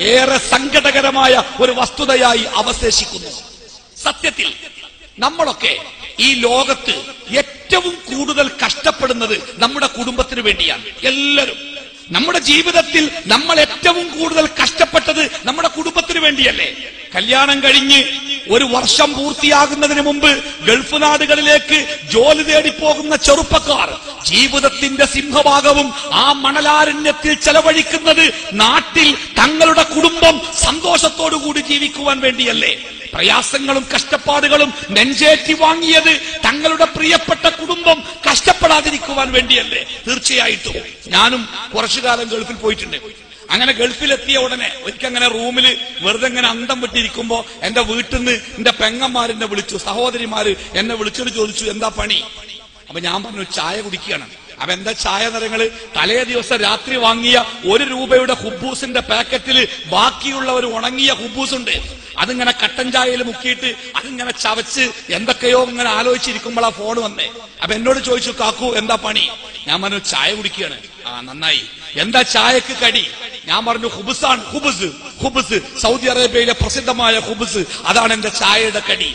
ഏറെ സങ്കടകരമായ ഒരു വസ്തുതയായി അവശേഷിക്കുന്നു. സത്യത്തിൽ നമ്മളൊക്കെ ഈ ലോകത്ത് ഏറ്റവും കൂടുതൽ കഷ്ടപ്പെടുന്നത് നമ്മുടെ കുടുംബത്തിന് വേണ്ടിയാണ്. എല്ലാവരും. നമ്മുടെ ജീവിതത്തിൽ നമ്മൾ ഏറ്റവും കൂടുതൽ കഷ്ടപ്പെട്ടത് നമ്മുടെ കുടുംബത്തിന് വേണ്ടിയല്ലേ? കല്യാണം കഴിഞ്ഞ് ഒരു വർഷം പൂർത്തിയാകുന്നതിന് മുമ്പ് ഗൾഫ് നാടുകളിലേക്ക് ജോലി തേടി പോകുന്ന ചെറുപ്പക്കാർ ജീവിതത്തിന്റെ സിംഹഭാഗവും ആ മണലാരണ്യത്തിൽ ചെലവഴിക്കുന്നത് നാട്ടിൽ തങ്ങളുടെ കുടുംബം സന്തോഷത്തോടു കൂടി ജീവിക്കുവാൻ വേണ്ടിയല്ലേ. പ്രയാസങ്ങളും കഷ്ടപ്പാടുകളും നെഞ്ചേറ്റി വാങ്ങിയത് തങ്ങളുടെ പ്രിയപ്പെട്ട കുടുംബം കഷ്ടപ്പെടാതിരിക്കുവാൻ വേണ്ടിയല്ലേ. തീർച്ചയായിട്ടും. ഞാനും കുറച്ചു കാലം ഗൾഫിൽ പോയിട്ടുണ്ട്. അങ്ങനെ ഗൾഫിലെത്തിയ ഉടനെ ഒരിക്കൽ അങ്ങനെ റൂമിൽ വെറുതെ ഇങ്ങനെ അന്തം വിട്ടിരിക്കുമ്പോ എന്റെ വീട്ടിൽ നിന്ന് എന്റെ പെങ്ങന്മാരെന്നെ വിളിച്ചു സഹോദരിമാര് എന്നെ വിളിച്ചിട്ട് ചോദിച്ചു എന്താ പണി? അപ്പൊ ഞാൻ പറഞ്ഞു ചായ കുടിക്കുകയാണ്. അപ്പൊ എന്താ ചായ നിറങ്ങൾ തലേ ദിവസം രാത്രി വാങ്ങിയ ഒരു രൂപയുടെ ഹുബൂസിന്റെ പാക്കറ്റിൽ ബാക്കിയുള്ള ഒരു ഉണങ്ങിയ ഹുബൂസ് ഉണ്ട് അതിങ്ങനെ കട്ടൻ ചായയിൽ മുക്കിയിട്ട് അതിങ്ങനെ ചവച്ച് എന്തൊക്കെയോ ഇങ്ങനെ ആലോചിച്ചിരിക്കുമ്പോൾ ഫോൺ വന്നേ. അപ്പൊ എന്നോട് ചോദിച്ചു കാക്കു എന്താ പണി? ഞാൻ പറഞ്ഞു ചായ കുടിക്കുകയാണ്. ആ നന്നായി. എന്താ ചായക്ക് കടി? ഞാൻ പറഞ്ഞു ഹുബുസാണ് ഹുബുസ് ഹുബുസ് സൗദി അറേബ്യയിലെ പ്രസിദ്ധമായ ഹുബുസ് അതാണ് എന്റെ ചായയുടെ കടി.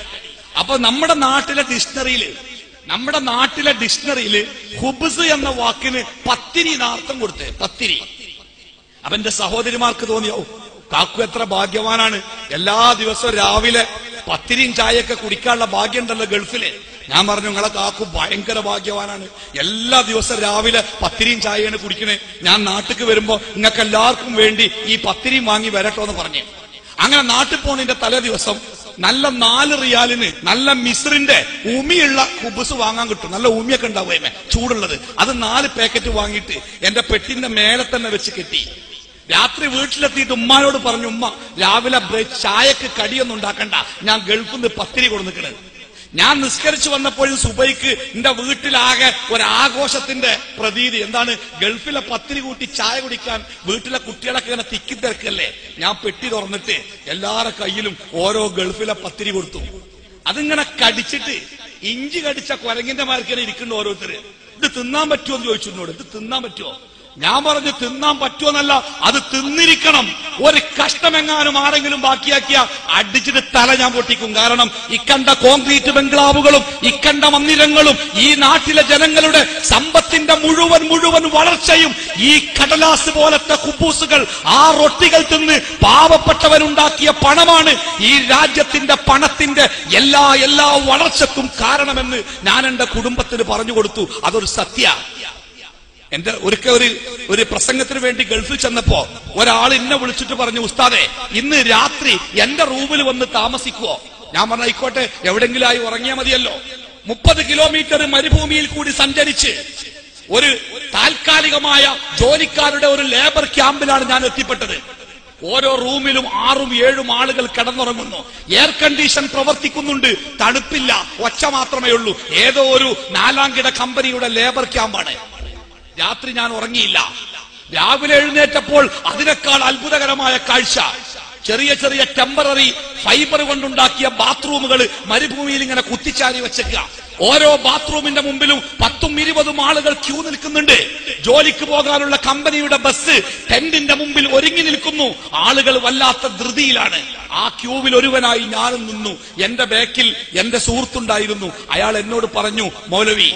അപ്പൊ നമ്മുടെ നാട്ടിലെ ഡിക്ഷണറിയിൽ നമ്മുടെ നാട്ടിലെ ഡിക്ഷണറിയിൽ ഹുബുസ് എന്ന വാക്കിന് പത്തിരി നാർത്ഥം കൊടുത്തേ. പത്തിരി. അപ്പൊ എന്റെ സഹോദരിമാർക്ക് തോന്നിയോ കാക്കു എത്ര ഭാഗ്യവാനാണ്. എല്ലാ ദിവസവും രാവിലെ പത്തിരിയും ചായയൊക്കെ കുടിക്കാനുള്ള ഭാഗ്യം ഉണ്ടല്ലോ ഗൾഫിൽ. ഞാൻ പറഞ്ഞു നിങ്ങളെ കാക്കു ഭയങ്കര ഭാഗ്യവാനാണ്. എല്ലാ ദിവസം രാവിലെ പത്തിരിയും ചായയാണ് കുടിക്കണേ. ഞാൻ നാട്ടിക്ക് വരുമ്പോ നിങ്ങൾക്ക് എല്ലാവർക്കും വേണ്ടി ഈ പത്തിരിയും വാങ്ങി വരട്ടോ എന്ന് പറഞ്ഞു. അങ്ങനെ നാട്ടിൽ പോണതിന്റെ തലേ ദിവസം നല്ല നാല് റിയാലിന് നല്ല മിസ്രിന്റെ ഉമിയുള്ള കുബുസ് വാങ്ങാൻ കിട്ടും. നല്ല ഉമിയൊക്കെ ഉണ്ടാവുമേ ചൂടുള്ളത്. അത് നാല് പാക്കറ്റ് വാങ്ങിയിട്ട് എന്റെ പെട്ടിന്റെ മേലെ തന്നെ വെച്ച് കെട്ടി. രാത്രി വീട്ടിലെത്തിയിട്ട് ഉമ്മാനോട് പറഞ്ഞു ഉമ്മ രാവിലെ ചായക്ക് കടിയൊന്നും ഉണ്ടാക്കണ്ട. ഞാൻ ഗൾഫിൽ നിന്ന് പത്തിരി കൊടുന്നിക്കണ്. ഞാൻ നിസ്കരിച്ചു വന്നപ്പോഴും സുബൈക്ക് എന്റെ വീട്ടിലാകെ ഒരാഘോഷത്തിന്റെ പ്രതീതി. എന്താണ്? ഗൾഫിലെ പത്തിരി കൂട്ടി ചായ കുടിക്കാൻ വീട്ടിലെ കുട്ടികളൊക്കെ ഇങ്ങനെ തിക്കി തിരക്കല്ലേ? ഞാൻ പെട്ടി തുറന്നിട്ട് എല്ലാവരുടെ കയ്യിലും ഓരോ ഗൾഫിലെ പത്തിരി കൊടുത്തു. അതിങ്ങനെ കടിച്ചിട്ട് ഇഞ്ചി കടിച്ച കുരങ്ങിന്റെ മാർക്കിനെ ഇരിക്കുന്ന ഓരോരുത്തര്. ഇത് തിന്നാൻ പറ്റുമോ എന്ന് ചോദിച്ചു ഇത് തിന്നാൻ പറ്റുമോ? ഞാൻ പറഞ്ഞു തിന്നാൻ പറ്റുമെന്നല്ല അത് തിന്നിരിക്കണം. ഒരു കഷ്ടമെങ്ങാനും ആരെങ്കിലും ബാക്കിയാക്കിയ അടിച്ചിട്ട് തല ഞാൻ പൊട്ടിക്കും. കാരണം ഇക്കണ്ട കോൺക്രീറ്റ് ബംഗ്ലാവുകളും ഇക്കണ്ട മന്ദിരങ്ങളും ഈ നാട്ടിലെ ജനങ്ങളുടെ സമ്പത്തിന്റെ മുഴുവൻ മുഴുവൻ വളർച്ചയും ഈ കടലാസ് പോലത്തെ കുബൂസുകൾ ആ റൊട്ടികൾ തിന്ന് പാവപ്പെട്ടവനുണ്ടാക്കിയ പണമാണ് ഈ രാജ്യത്തിന്റെ പണത്തിന്റെ എല്ലാ എല്ലാ വളർച്ചക്കും കാരണമെന്ന് ഞാൻ എന്റെ കുടുംബത്തിന് പറഞ്ഞു കൊടുത്തു. അതൊരു സത്യ. എന്റെ ഒരിക്കൽ ഒരു ഒരു പ്രസംഗത്തിന് വേണ്ടി ഗൾഫിൽ ചെന്നപ്പോ ഒരാൾ എന്നെ വിളിച്ചിട്ട് പറഞ്ഞു ഉസ്താദെ ഇന്ന് രാത്രി എന്റെ റൂമിൽ വന്ന് താമസിക്കുവോ? ഞാൻ പറഞ്ഞ ആയിക്കോട്ടെ എവിടെങ്കിലും ആയി ഉറങ്ങിയാൽ മതിയല്ലോ. മുപ്പത് കിലോമീറ്റർ മരുഭൂമിയിൽ കൂടി സഞ്ചരിച്ച് ഒരു താൽക്കാലികമായ ജോലിക്കാരുടെ ഒരു ലേബർ ക്യാമ്പിലാണ് ഞാൻ എത്തിപ്പെട്ടത്. ഓരോ റൂമിലും ആറും ഏഴും ആളുകൾ കിടന്നുറങ്ങുന്നു. എയർ കണ്ടീഷൻ പ്രവർത്തിക്കുന്നുണ്ട് തണുപ്പില്ല ഒച്ച മാത്രമേ ഉള്ളൂ. ഏതോ ഒരു നാലാംകിട കമ്പനിയുടെ ലേബർ ക്യാമ്പാണ്. രാത്രി ഞാൻ ഉറങ്ങിയില്ല. രാവിലെ എഴുന്നേറ്റപ്പോൾ അതിനേക്കാൾ അത്ഭുതകരമായ കാഴ്ച. ചെറിയ ചെറിയ ടെമ്പററി ഫൈബർ കൊണ്ടുണ്ടാക്കിയ ബാത്റൂമുകൾ മരുഭൂമിയിൽ ഇങ്ങനെ കുത്തിച്ചാരി വെച്ചേക്കുക. ഓരോ ബാത്റൂമിന്റെ മുമ്പിലും പത്തും ഇരുപതും ആളുകൾ ക്യൂ നിൽക്കുന്നുണ്ട്. ജോലിക്ക് പോകാനുള്ള കമ്പനിയുടെ ബസ് ടെന്റിന്റെ മുമ്പിൽ ഒരുങ്ങി നിൽക്കുന്നു. ആളുകൾ വല്ലാത്ത ധൃതിയിലാണ്. ആ ക്യൂവിൽ ഒരുവനായി ഞാനും നിന്നു. എന്റെ ബാക്കിൽ എന്റെ സുഹൃത്തുണ്ടായിരുന്നു. അയാൾ എന്നോട് പറഞ്ഞു മൗലവി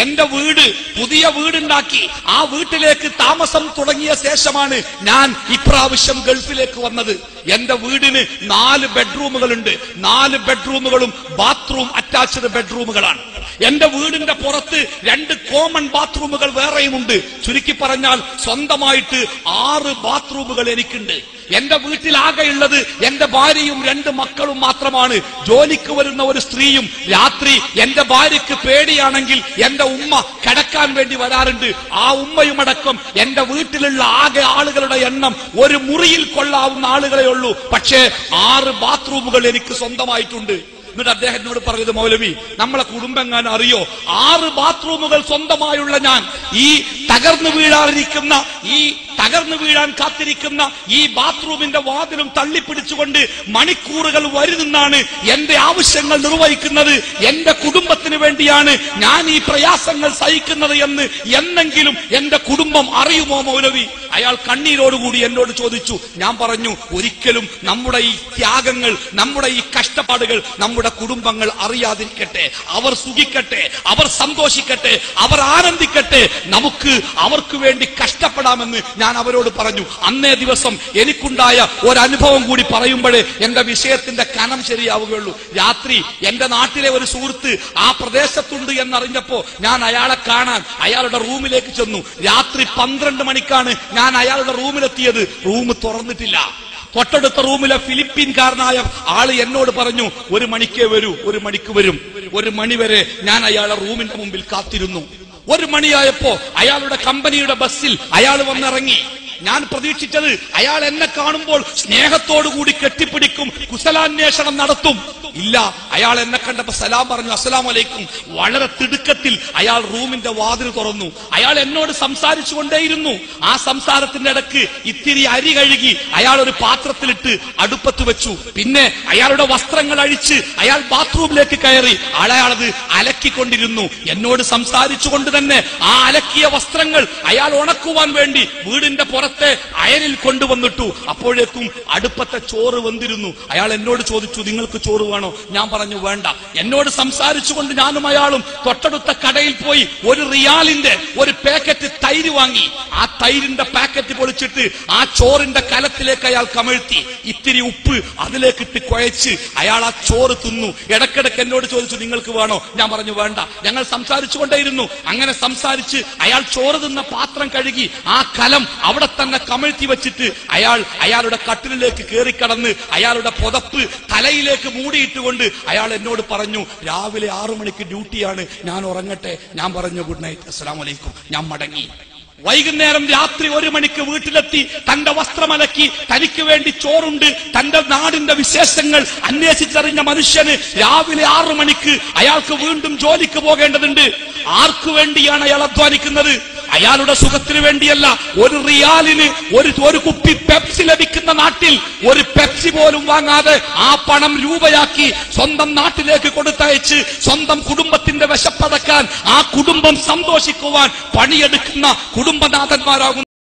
എന്റെ വീട് പുതിയ വീടുണ്ടാക്കി. ആ വീട്ടിലേക്ക് താമസം തുടങ്ങിയ ശേഷമാണ് ഞാൻ ഇപ്രാവശ്യം ഗൾഫിലേക്ക് വന്നത്. എന്റെ വീടിന് നാല് ബെഡ്റൂമുകളുണ്ട്. നാല് ബെഡ്റൂമുകളും ബാത്റൂം അറ്റാച്ച്ഡ് ബെഡ്റൂമുകളാണ്. എന്റെ വീടിന്റെ പുറത്ത് രണ്ട് കോമൺ ബാത്റൂമുകൾ വേറെയുമുണ്ട്. ചുരുക്കി പറഞ്ഞാൽ സ്വന്തമായിട്ട് ആറ് ബാത്റൂമുകൾ എനിക്കുണ്ട്. എന്റെ വീട്ടിൽ ആകെയുള്ളത് എന്റെ ഭാര്യയും രണ്ട് മക്കളും മാത്രമാണ്. ജോലിക്ക് വരുന്ന ഒരു സ്ത്രീയും രാത്രി എന്റെ ഭാര്യയ്ക്ക് പേടിയാണെങ്കിൽ എന്റെ ഉമ്മ കിടക്കാൻ വേണ്ടി വരാറുണ്ട്. ആ ഉമ്മയും ഉമ്മയുമടക്കം എന്റെ വീട്ടിലുള്ള ആകെ ആളുകളുടെ എണ്ണം ഒരു മുറിയിൽ കൊള്ളാവുന്ന ആളുകളെ ഉള്ളൂ. പക്ഷേ ആറ് ബാത്റൂമുകൾ എനിക്ക് സ്വന്തമായിട്ടുണ്ട്. എന്നിട്ട് അദ്ദേഹത്തിനോട് പറഞ്ഞത് മൗലവി നമ്മളെ കുടുംബങ്ങാൻ അറിയോ? ആറ് ബാത്റൂമുകൾ സ്വന്തമായുള്ള ഞാൻ. ഈ തകർന്നു വീഴാതിരിക്കുന്ന ഈ തകർന്നു വീഴാൻ കാത്തിരിക്കുന്ന ഈ ബാത്റൂമിന്റെ വാതിലും തള്ളിപ്പിടിച്ചുകൊണ്ട് മണിക്കൂറുകൾ വരി നിന്നാണ് എന്റെ ആവശ്യങ്ങൾ നിർവഹിക്കുന്നത്. എന്റെ കുടുംബത്തിന് വേണ്ടിയാണ് ഞാൻ ഈ പ്രയാസങ്ങൾ സഹിക്കുന്നത് എന്ന് എന്നെങ്കിലും എന്റെ കുടുംബം അറിയുമോ മൗലവി? അയാൾ കണ്ണീരോടുകൂടി എന്നോട് ചോദിച്ചു ഞാൻ പറഞ്ഞു ഒരിക്കലും നമ്മുടെ ഈ ത്യാഗങ്ങൾ നമ്മുടെ ഈ കഷ്ടപ്പാടുകൾ നമ്മുടെ കുടുംബങ്ങൾ അറിയാതിരിക്കട്ടെ. അവർ സുഖിക്കട്ടെ അവർ സന്തോഷിക്കട്ടെ അവർ ആനന്ദിക്കട്ടെ. നമുക്ക് അവർക്ക് വേണ്ടി കഷ്ടപ്പെടാമെന്ന് ഞാൻ അവരോട് പറഞ്ഞു. അന്നേ ദിവസം എനിക്കുണ്ടായ ഒരനുഭവം കൂടി പറയുമ്പോഴേ എന്റെ വിഷയത്തിന്റെ കനം ശരിയാവുകയുള്ളൂ. രാത്രി എന്റെ നാട്ടിലെ ഒരു സുഹൃത്ത് ആ പ്രദേശത്തുണ്ട് എന്നറിഞ്ഞപ്പോ ഞാൻ അയാളെ കാണാൻ അയാളുടെ റൂമിലേക്ക് ചെന്നു. രാത്രി പന്ത്രണ്ട് മണിക്കാണ് ഞാൻ അയാളുടെ റൂമിലെത്തിയത് റൂം തുറന്നിട്ടില്ല. തൊട്ടടുത്ത റൂമിലെ ഫിലിപ്പീൻകാരനായ ആൾ എന്നോട് പറഞ്ഞു ഒരു മണിക്കേ വരൂ ഒരു മണിക്ക് വരും. ഒരു മണി വരെ ഞാൻ അയാളെ റൂമിന്റെ മുമ്പിൽ കാത്തിരുന്നു. ഒരു മണിയായപ്പോ അയാളുടെ കമ്പനിയുടെ ബസ്സിൽ അയാൾ വന്നിറങ്ങി. ഞാൻ പ്രതീക്ഷിച്ചത് അയാൾ എന്നെ കാണുമ്പോൾ സ്നേഹത്തോടുകൂടി കെട്ടിപ്പിടിക്കും കുശലാന്വേഷണം നടത്തും. ഇല്ല അയാൾ എന്നെ കണ്ടപ്പോ സലാം പറഞ്ഞു അസ്സലാം വലൈക്കും വളരെ തിടുക്കത്തിൽ അയാൾ റൂമിന്റെ വാതിൽ തുറന്നു. അയാൾ എന്നോട് സംസാരിച്ചു കൊണ്ടേയിരുന്നു. ആ സംസാരത്തിന്റെ ഇടയ്ക്ക് ഇത്തിരി അരി കഴുകി അയാൾ ഒരു പാത്രത്തിലിട്ട് അടുപ്പത്ത് വെച്ചു. പിന്നെ അയാളുടെ വസ്ത്രങ്ങൾ അഴിച്ച് അയാൾ ബാത്റൂമിലേക്ക് കയറി. അയാളത് അലക്കിക്കൊണ്ടിരുന്നു. എന്നോട് സംസാരിച്ചു കൊണ്ട് തന്നെ ആ അലക്കിയ വസ്ത്രങ്ങൾ അയാൾ ഉണക്കുവാൻ വേണ്ടി വീടിന്റെ പുറത്തെ അയലിൽ കൊണ്ടുവന്നിട്ടു. അപ്പോഴേക്കും അടുപ്പത്തെ ചോറ് വന്നിരുന്നു അയാൾ എന്നോട് ചോദിച്ചു നിങ്ങൾക്ക് ചോറ് വേണോ? ഞാൻ പറഞ്ഞു വേണ്ട. എന്നോട് സംസാരിച്ചുകൊണ്ട് ഞാനും അയാളും തൊട്ടടുത്ത കടയിൽ പോയി ഒരു റിയാലിന്റെ ഒരു പാക്കറ്റ് തൈര് വാങ്ങി. ആ തൈരിന്റെ പാക്കറ്റ് പൊളിച്ചിട്ട് ആ ചോറിന്റെ കലത്തിലേക്ക് അയാൾ കമഴ്ത്തി. ഇത്തിരി ഉപ്പ് അതിലേക്ക് ഇട്ട് കുഴച്ച് അയാൾ ആ ചോറ് തിന്നു. ഇടക്കിടക്ക് എന്നോട് ചോദിച്ചു നിങ്ങൾക്ക് വേണോ? ഞാൻ പറഞ്ഞു വേണ്ട. ഞങ്ങൾ സംസാരിച്ചു കൊണ്ടേയിരുന്നു അങ്ങനെ സംസാരിച്ച് അയാൾ ചോറ് തിന്ന പാത്രം കഴുകി ആ കലം അവിടെ തന്നെ കമഴ്ത്തി വെച്ചിട്ട് അയാൾ അയാളുടെ കട്ടിലിലേക്ക് കയറിക്കടന്ന് അയാളുടെ പുതപ്പ് തലയിലേക്ക് മൂടിയിട്ടുകൊണ്ട് അയാൾ എന്നോട് പറഞ്ഞു രാവിലെ ആറു മണിക്ക് ഡ്യൂട്ടിയാണ്. ഞാൻ ഉറങ്ങട്ടെ. ഞാൻ പറഞ്ഞു ഗുഡ് നൈറ്റ് അസ്സലാം വലൈക്കും ഞാൻ മടങ്ങി. വൈകുന്നേരം രാത്രി ഒരു മണിക്ക് വീട്ടിലെത്തി തന്റെ വസ്ത്രമലക്കി തനിക്ക് വേണ്ടി ചോറുണ്ട് തന്റെ നാടിന്റെ വിശേഷങ്ങൾ അന്വേഷിച്ചറിഞ്ഞ മനുഷ്യന് രാവിലെ ആറു മണിക്ക് അയാൾക്ക് വീണ്ടും ജോലിക്ക് പോകേണ്ടതുണ്ട്. ആർക്കു വേണ്ടിയാണ് അയാൾ അധ്വാനിക്കുന്നത്? അയാളുടെ സുഖത്തിന് വേണ്ടിയല്ല ഒരു റിയാലിന് ഒരു ഒരു കുപ്പി പെപ്സി ലഭിക്കുന്ന നാട്ടിൽ ഒരു പെപ്സി പോലും വാങ്ങാതെ ആ പണം രൂപയാക്കി സ്വന്തം നാട്ടിലേക്ക് കൊടുത്തയച്ച് സ്വന്തം കുടുംബത്തിന്റെ വിശപ്പടക്കാൻ ആ കുടുംബം സന്തോഷിക്കുവാൻ പണിയെടുക്കുന്ന കുടുംബനാഥന്മാരാകും